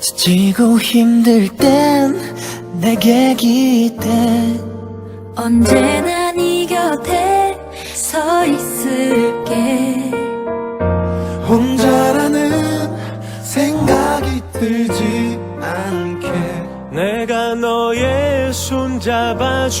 지고 힘들 땐 내게 기대 언제나 네 곁에 서 있을게. 혼자라는 생각이 들지 않게. 내가 너의 손 잡아줄게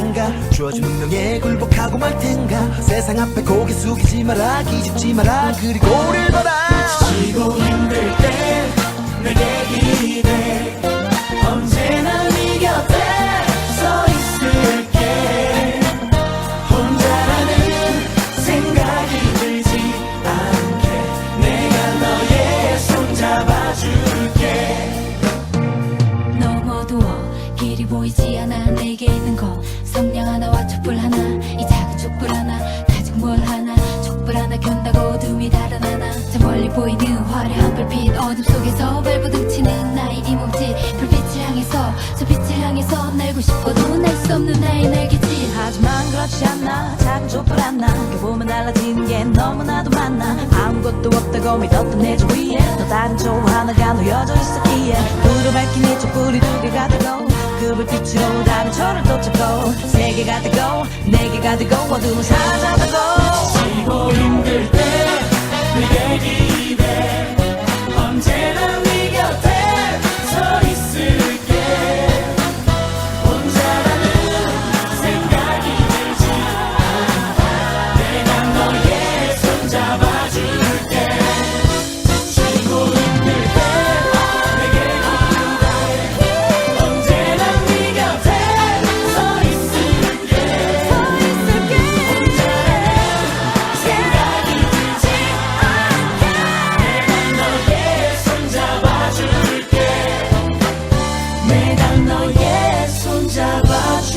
주어진 운명에 굴복하고 말 텐가? 세상 앞에 고개 숙이지 마라 기죽지 마라. 그리고 우릴 봐라 멀리 보이는 화려한 불빛 어둠 속에서 발부둥치는 나의 이 몸짓. 불빛을 향해서 저 빛을 향해서 날고 싶어도 날 수 없는 나의 날개짓. 하지만 그렇지 않아 작은 촛불 하나. 켜보면 달라지는 게 너무나도 많아. 아무것도 없다고 믿었던 내 주위에 또 다른 초 하나가 놓여져 있었기에. 불을 밝힌 이 촛불이 두 개가 되고 그 불빛으로 다른 초를 또 찾고 세 개가 되고 네 개가 되고 어둠은 사라져가고 너의 손잡아줄게